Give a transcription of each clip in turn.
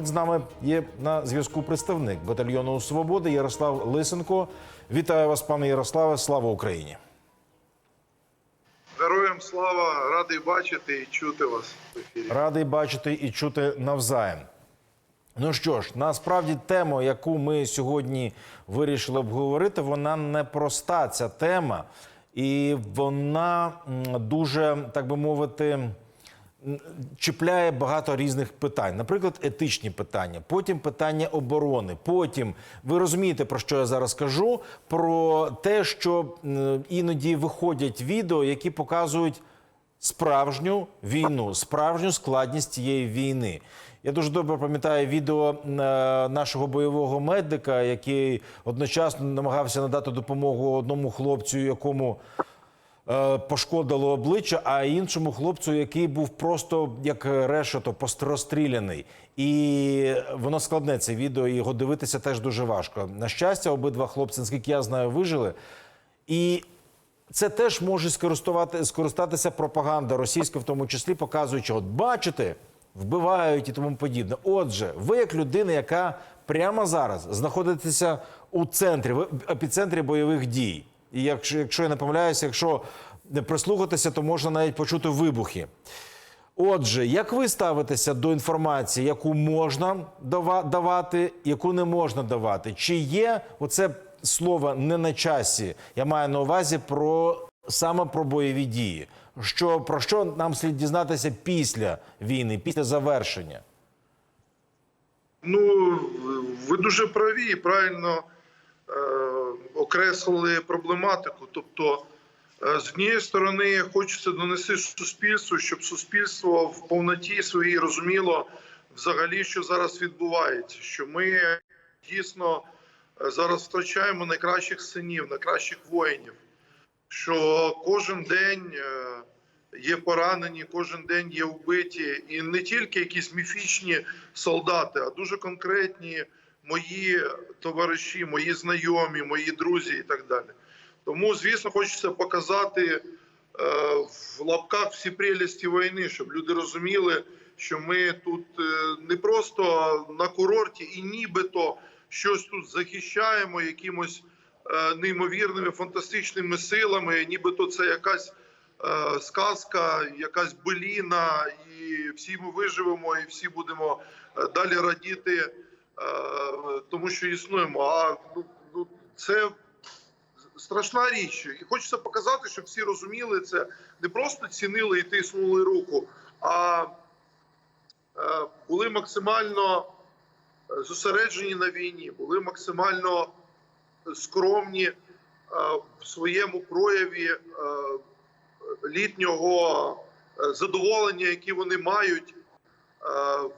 От з нами є на зв'язку представник батальйону Свободи Ярослав Лисенко. Вітаю вас, пане Ярославе. Слава Україні! Героям слава, радий бачити і чути вас в ефірі. Радий бачити і чути навзаєм. Ну що ж, насправді тема, яку ми сьогодні вирішили обговорити, вона непроста. Ця тема, і вона дуже, так би мовити, чіпляє багато різних питань. Наприклад, етичні питання, потім питання оборони. Потім ви розумієте, про що я зараз кажу? Про те, що іноді виходять відео, які показують справжню війну, справжню складність цієї війни. Я дуже добре пам'ятаю відео е, нашого бойового медика, який одночасно намагався надати допомогу одному хлопцю, якому пошкодило обличчя, а іншому хлопцю, який був просто як решето постростріляний. І воно складне це відео, його дивитися теж дуже важко. На щастя, обидва хлопці, наскільки я знаю, вижили. І це теж може скористатися пропаганда російська, в тому числі показуючи, от бачите, вбивають і тому подібне. Отже, ви як людина, яка прямо зараз знаходитеся у центрі, в епіцентрі бойових дій. І якщо, якщо я не помиляюся, якщо прислухатися, то можна навіть почути вибухи. Отже, як ви ставитеся до інформації, яку можна давати, яку не можна давати? Чи є оце слово не на часі? Я маю на увазі про саме про бойові дії. Що про що нам слід дізнатися після війни, після завершення? Ну, ви дуже праві і правильно окреслили проблематику. Тобто, е, з однієї сторони, хочеться донести суспільству, щоб суспільство в повноті своїй розуміло взагалі, що зараз відбувається. Що ми дійсно е, зараз втрачаємо найкращих синів, найкращих воїнів. Що кожен день е, є поранені, кожен день є вбиті, і не тільки якісь міфічні солдати, а дуже конкретні мої товариші, мої знайомі, мої друзі і так далі. Тому, звісно, хочеться показати е, в лапках всі прелісті війни, щоб люди розуміли, що ми тут е, не просто на курорті і нібито щось тут захищаємо якимось е, неймовірними фантастичними силами, нібито це якась сказка, якась беліна, і всі ми виживемо, і всі будемо далі радіти, тому що існуємо. А ну, ну це страшна річ, і хочеться показати, щоб всі розуміли це, не просто цінили і тиснули руку, а е, були максимально е, зосереджені на війні, були максимально скромні е, в своєму прояві е, літнього е, задоволення, які вони мають. е,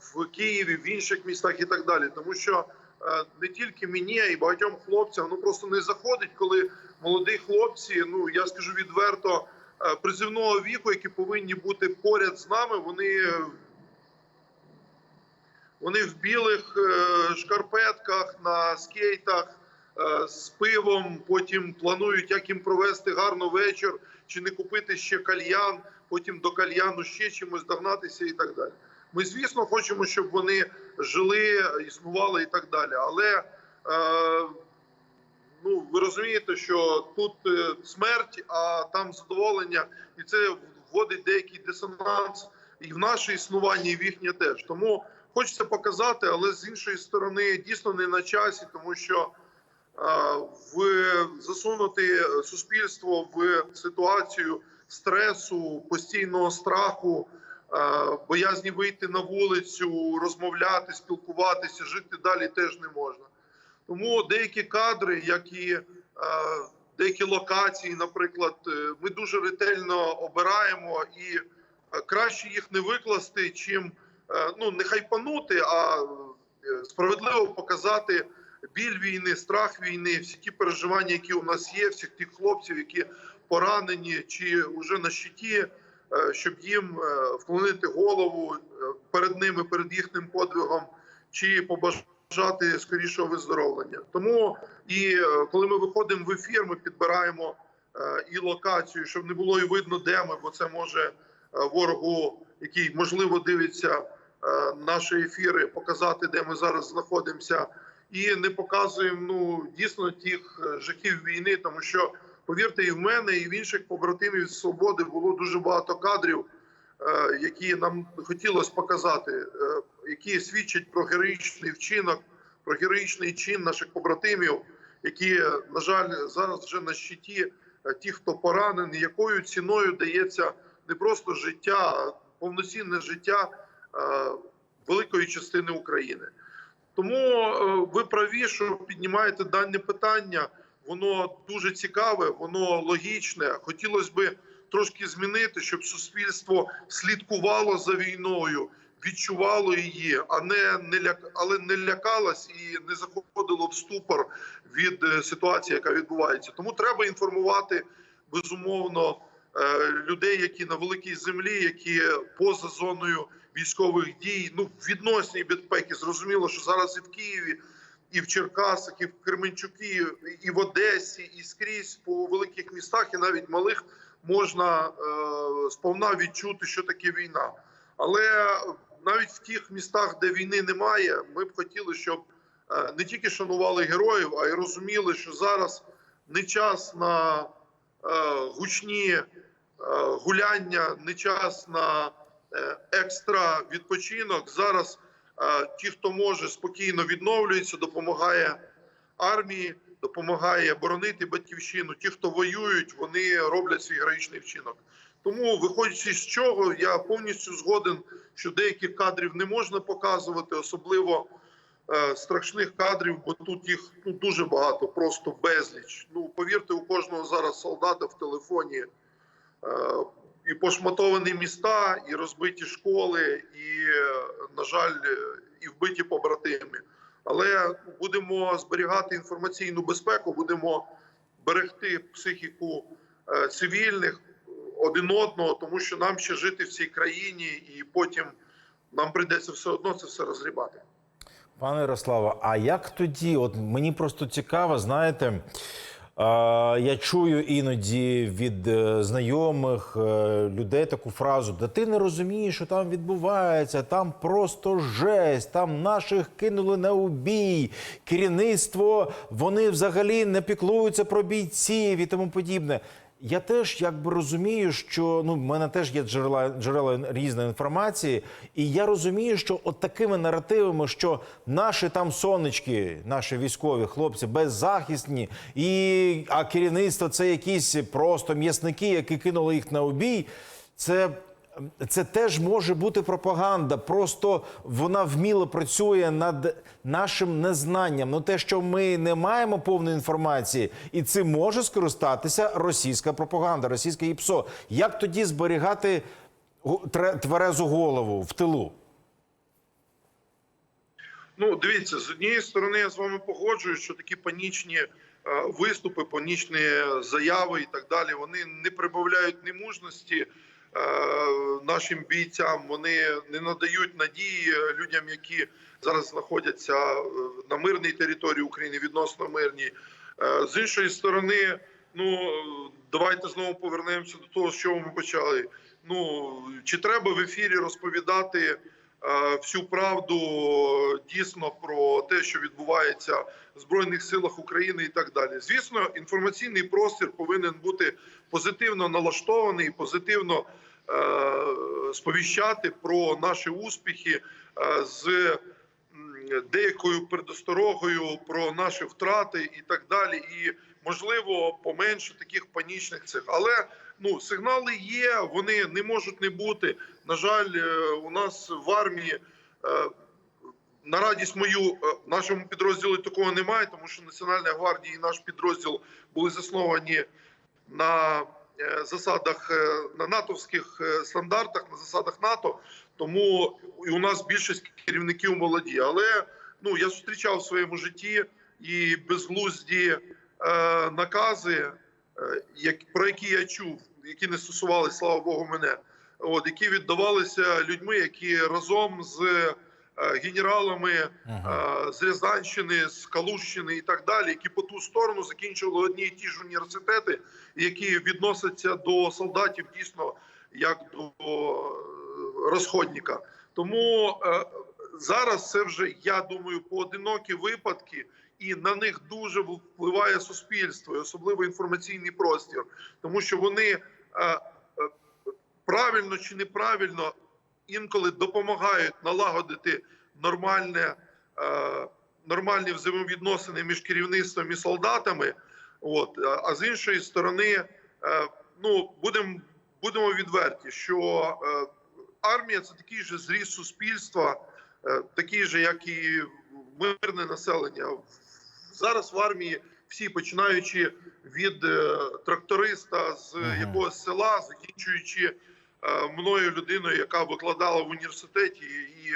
в Києві, в інших містах і так далі. Тому що е, не тільки мені, а й багатьом хлопцям ну просто не заходить, коли молоді хлопці, ну я скажу відверто, е, призивного віку, які повинні бути поряд з нами, вони. Вони в білих е, шкарпетках на скейтах е, з пивом. Потім планують, як їм провести гарно вечір, чи не купити ще кальян, потім до кальяну ще чимось догнатися і так далі. Ми, звісно, хочемо, щоб вони жили, існували і так далі. Але е, ну ви розумієте, що тут е, смерть, а там задоволення, і це вводить деякий дисонанс і в наше існування, і в їхнє теж. Тому хочеться показати, але з іншої сторони дійсно не на часі, тому що е, в засунути суспільство в ситуацію стресу, постійного страху, боязні вийти на вулицю, розмовляти, спілкуватися, жити далі теж не можна. Тому деякі кадри, як і е, деякі локації, наприклад, е, ми дуже ретельно обираємо і е, краще їх не викласти, чим е, ну не хайпанути, а е, справедливо показати біль війни, страх війни, всі ті переживання, які у нас є, всіх тих хлопців, які поранені чи вже на щиті, е, щоб їм е, вклонити голову е, перед ними, перед їхнім подвигом, чи побажати скорішого виздоровлення. Тому і е, коли ми виходимо в ефір, ми підбираємо е, і локацію, щоб не було і видно, де ми, бо це може е, ворогу, який можливо дивиться наші ефіри, показати, де ми зараз знаходимося, і не показуємо ну дійсно тих е, жахів війни, тому що повірте, і в мене, і в інших побратимів свободи було дуже багато кадрів, е, які нам хотілося показати, е, які свідчать про героїчний вчинок, про героїчний чин наших побратимів, які, на жаль, зараз вже на щиті. Е, Ті, хто поранений, якою ціною дається не просто життя, а повноцінне життя великої частини України. Тому ви праві, що піднімаєте дане питання. Воно дуже цікаве, воно логічне. Хотілося би трошки змінити, щоб суспільство слідкувало за війною, відчувало її, а не, не ляк... але не лякалось і не заходило в ступор від е, ситуації, яка відбувається. Тому треба інформувати безумовно е, людей, які на великій землі, які поза зоною військових дій, ну відносній безпеки. Зрозуміло, що зараз і в Києві, і в Черкасах, і в Кременчукі, і в Одесі, і скрізь по великих містах, і навіть малих можна е, сповна відчути, що таке війна. Але навіть в тих містах, де війни немає, ми б хотіли, щоб е, не тільки шанували героїв, а й розуміли, що зараз не час на е, гучні е, гуляння, не час на е, екстра відпочинок. Зараз ті, хто може, спокійно відновлюються, допомагає армії, допомагає боронити батьківщину. Ті, хто воюють, вони роблять свій героїчний вчинок. Тому, виходячи з чого, я повністю згоден, що деяких кадрів не можна показувати, особливо е, страшних кадрів, бо тут їх ну, дуже багато, просто безліч. Ну повірте, у кожного зараз солдата в телефоні е, і пошматовані міста, і розбиті школи, і, на жаль, і вбиті побратими. Але будемо зберігати інформаційну безпеку, будемо берегти психіку е, цивільних один одного, тому що нам ще жити в цій країні, і потім нам прийдеться все одно це все розгрібати. Пане Ярославе, а як тоді? От мені просто цікаво, знаєте. Я чую іноді від е, знайомих е, людей таку фразу: да ти не розумієш, що там відбувається, там просто жесть, там наших кинули на убій, керівництво, вони взагалі не піклуються про бійців і тому подібне. Я теж якби розумію, що ну в мене теж є джерела джерела різної інформації, і я розумію, що от такими наративами, що наші там сонечки, наші військові хлопці беззахисні, і а керівництво це якісь просто м'ясники, які кинули їх на обій. Це це теж може бути пропаганда, просто вона вміло працює над нашим незнанням. Ну те, що ми не маємо повної інформації, і цим може скористатися російська пропаганда, російське ІПСО. Як тоді зберігати тверезу голову в тилу? Ну, дивіться, з однієї сторони, я з вами погоджуюсь, що такі панічні е, виступи, панічні заяви і так далі, вони не прибавляють ні мужності е, нашим бійцям. Вони не надають надії людям, які зараз знаходяться е, на мирній території України, відносно мирній. Е, З іншої сторони, ну давайте знову повернемося до того, з чого ми почали. Ну чи треба в ефірі розповідати? Е, всю правду дійсно про те, що відбувається в збройних силах України, і так далі. Звісно, інформаційний простір повинен бути позитивно налаштований, позитивно е, сповіщати про наші успіхи е, з деякою предосторогою про наші втрати і так далі. І можливо поменше таких панічних цих, але ну сигнали є, вони не можуть не бути. На жаль, е, у нас в армії е, на радість мою е, нашому підрозділі такого немає, тому що Національна гвардія і наш підрозділ були засновані на засадах на натовських стандартах, на засадах НАТО. Тому і у нас більшість керівників молоді. Але ну я зустрічав в своєму житті і безглузді накази, про які я чув, які не стосувалися, слава Богу, мене. От які віддавалися людьми, які разом з е, генералами е, з Рязанщини, з Калущини і так далі, які по ту сторону закінчували одні і ті ж університети, які відносяться до солдатів дійсно як до е, розходника. Тому е, зараз це вже я думаю поодинокі випадки, і на них дуже впливає суспільство, і особливо інформаційний простір, тому що вони е, е, правильно чи неправильно інколи допомагають налагодити нормальне, е, нормальні взаємовідносини між керівництвом і солдатами. От а- з іншої сторони, ну будемо будемо відверті, що армія це такий же зріз суспільства, такий же, як і мирне населення. Зараз в армії всі, починаючи від е, тракториста з Мгм. якогось села, закінчуючи е, мною людиною, яка викладала в університеті, і,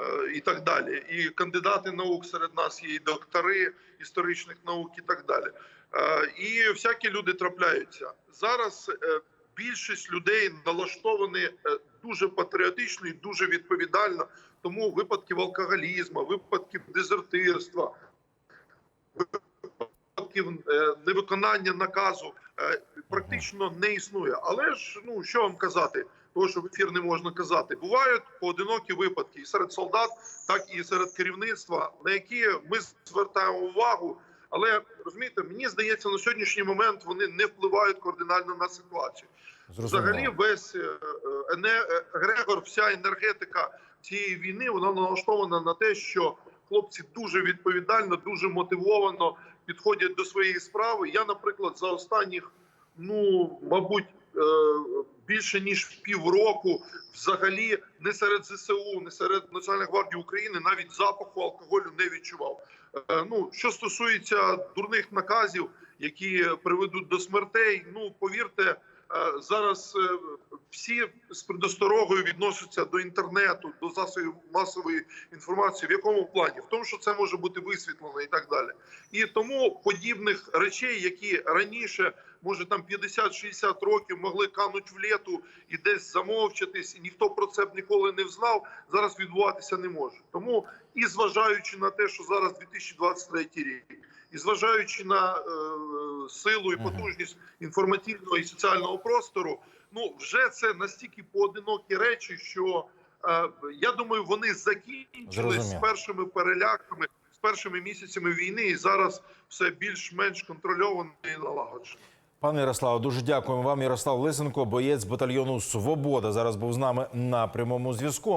е, і так далі. І кандидати наук серед нас є, і доктори історичних наук, і так далі. Е, І всякі люди трапляються зараз. е, Більшість людей налаштовані дуже патріотично і дуже відповідально. Тому випадків алкоголізму, випадків дезертирства, невиконання наказу е, практично не існує. Але ж ну що вам казати, того що в ефір не можна казати. Бувають поодинокі випадки і серед солдат, так і серед керівництва, на які ми звертаємо увагу. Але розумієте, мені здається, на сьогоднішній момент вони не впливають кардинально на ситуацію. Взагалі, весь е, е, е, Грегор, вся енергетика цієї війни, вона налаштована на те, що хлопці дуже відповідально, дуже мотивовано підходять до своєї справи. Я, наприклад, за останніх, ну мабуть, е, більше ніж півроку, взагалі, не серед ЗСУ, не серед Національної гвардії України, навіть запаху алкоголю не відчував. Е, Ну, що стосується дурних наказів, які приведуть до смертей, ну повірте. Зараз е, всі з предосторогою відносяться до інтернету, до засобів масової інформації. В якому плані? В тому, що це може бути висвітлено і так далі. І тому подібних речей, які раніше, може там 50-60 років могли кануть в лету і десь замовчатись, і ніхто про це б ніколи не взнав, зараз відбуватися не може. Тому і зважаючи на те, що зараз 2023 рік, і зважаючи на е, силу і потужність інформаційного і соціального простору, ну вже це настільки поодинокі речі, що е, я думаю, вони закінчились з першими переляками, з першими місяцями війни, і зараз все більш-менш контрольовано і налагоджено. Пане Ярославе, дуже дякуємо вам. Ярослав Лисенко, боєць батальйону Свобода, зараз був з нами на прямому зв'язку.